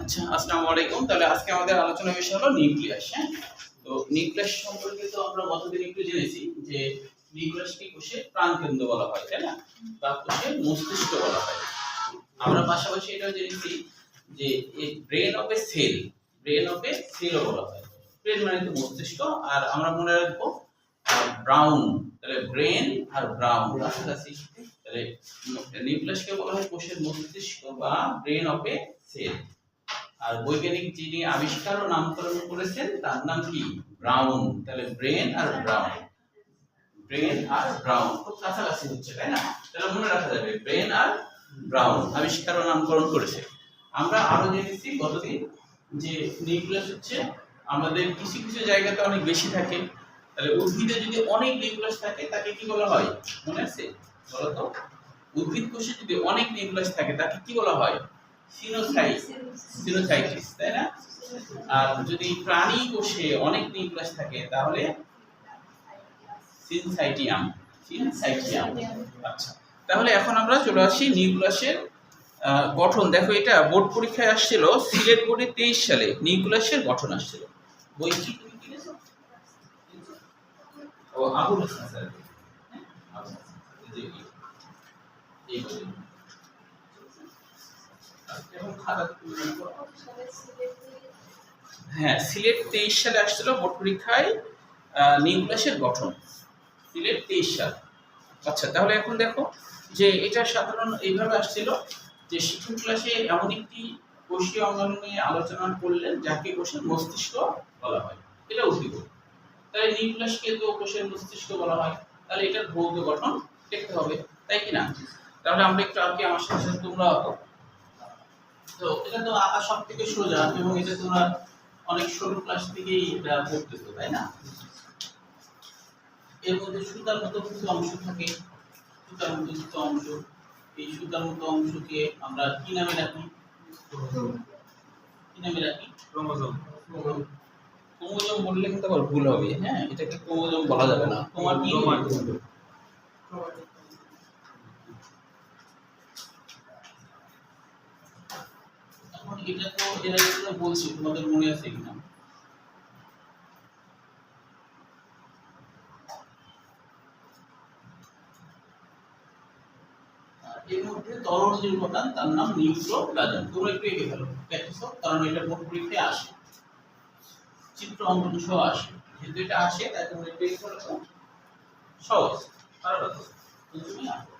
আচ্ছা আসসালামু আলাইকুম। তাহলে আজকে আমাদের আলোচনার বিষয় হলো নিউক্লিয়াস হ্যাঁ? তো নিউক্লিয়াস সম্পর্কে তো আমরা গতদিন একটু জেনেছি যে নিউক্লিয়াসকে কোষের প্রাণকেন্দ্র বলা হয়, তাই না? বা কোষের মস্তিষ্ক বলা হয়। আমরা পাশাপাশি এটাও জেনেছি যে brain of a cell brain of a সেলও বলা হয়। ব্রেন মানে তো মস্তিষ্ক, আর আমরা মনে রাখব ব্রাউন তাহলে ব্রেন আর ব্রাউন কাছাকাছি। তাহলে নিউক্লিয়াসকে বলা হয় কোষের মস্তিষ্ক বা ব্রেন অফ এ সেল আর বৈজ্ঞানিক যিনি আবিষ্কার ও নামকরণ করেছেন, তার নাম কি? ব্রাউন। তাহলে ব্রেন আর ব্রাউন। ব্রেন আর ব্রাউন। খুব কাছাকাছি হচ্ছে, তাই না? তাহলে মনে রাখা যাবে, ব্রেন আর ব্রাউন আবিষ্কার ও নামকরণ করেছে। আমরা আরও জেনেছি গতদিন যে নিউক্লিয়াস হচ্ছে আমাদের কিছু কিছু জায়গাতে অনেক বেশি থাকে। তাহলে উদ্ভিদে যদি অনেক নিউক্লিয়াস থাকে, তাকে কি বলা হয়? মনে আছে? বলো তো উদ্ভিদ কোষে যদি অনেক নিউক্লিয়াস থাকে, তাকে কি বলা হয়? সিনোসাইট সিনোসাইটিস, তাই না? আর যদি প্রাণী কোষে অনেক নিউক্লিয়াস থাকে, তাহলে সিনসাইটিয়াম সিনসাইটিয়াম। আচ্ছা তাহলে এখন আমরা চলে আসি নিউক্লিয়াসের গঠন। দেখো এটা বোর্ড পরীক্ষায় আসছিল, সিলেট বোর্ডে তেইশ সালে নিউক্লিয়াসের গঠন আসছিল। বই কি ও, আবুল হাসান স্যার। হ্যাঁ সিলেট তেইশ সালে আসছিল বোর্ড পরীক্ষায় নিউক্লিয়াসের গঠন। সিলেট তেইশ সাল। আচ্ছা তাহলে এখন দেখো যে এটা সাধারণ এইভাবে আসছিল যে ক্লাসে এমন একটি কোষীয় অঙ্গাণু নিয়ে আলোচনা করলেন যাকে কোষের মস্তিষ্ক বলা হয়। এটা উদ্ভিদ। তাহলে নিউক্লিয়াসকে তো কোষের মস্তিষ্ক বলা হয়। তাহলে এটার ভৌত গঠন দেখতে হবে, তাই কি না? তাহলে আমরা একটু আগে আমার সাথে সাথে তোমরা তো এটা তো আঁকা সব থেকে সোজা এবং এটা তোমরা অনেক সরু ক্লাস থেকেই এটা পড়তেছো তাই না? এর মধ্যে সুতার মতো কিছু অংশ থাকে সুতার মতো কিছু অংশ। এই সুতার মতো অংশকে আমরা কি নামে রাখি কি নামে রাখি ক্রোমোজোম। ক্রোমোজোম। বললে কিন্তু আবার ভুল হবে হ্যাঁ? এটাকে ক্রোমোজোম বলা যাবে না। তোমার কি এখন এটা তো এর আগে বলছি, তোমাদের মনে আছে কিনা? এর মধ্যে তরল যে উপাদান, তার নাম নিউক্লোপ্লাজম তোমরা একটু কারণ এটা আসে। চিত্র অঙ্কন সহ আসে। যেহেতু এটা আসে, তাই তোমরা একটু সহজ তুমি আসো।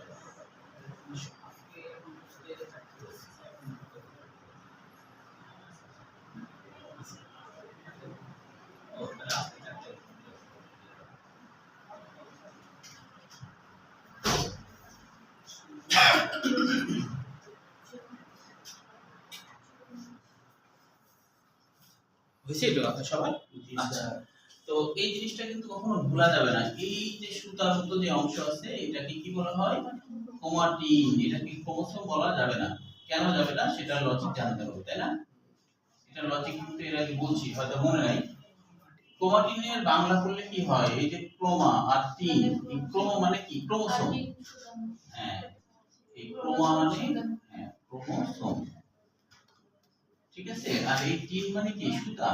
এটা কথা সবাই আচ্ছা। তো এই জিনিসটা কিন্তু কখনো ভোলা যাবে না। এই যে সুতার মতো যে অংশ আছে এটাকে কি বলা হয়? ক্রোমাটিন। এটাকে ক্রোমোসোম বলা যাবে না। কেন যাবে না? সেটা লজিক জানতে হবে তাই না? এটা লজিক কিন্তু এর আগে বলছি হয়তো মনে নাই। ক্রোমাটিনের বাংলা করলে কি হয়? এই যে ক্রোমা আর টিন ক্রোমা মানে কি? ক্রোমোসোম। হ্যাঁ। এই ক্রোমা মানে হ্যাঁ ক্রোমোসোম। ঠিক আছে? আর এই টিন মানে কি? সুতা।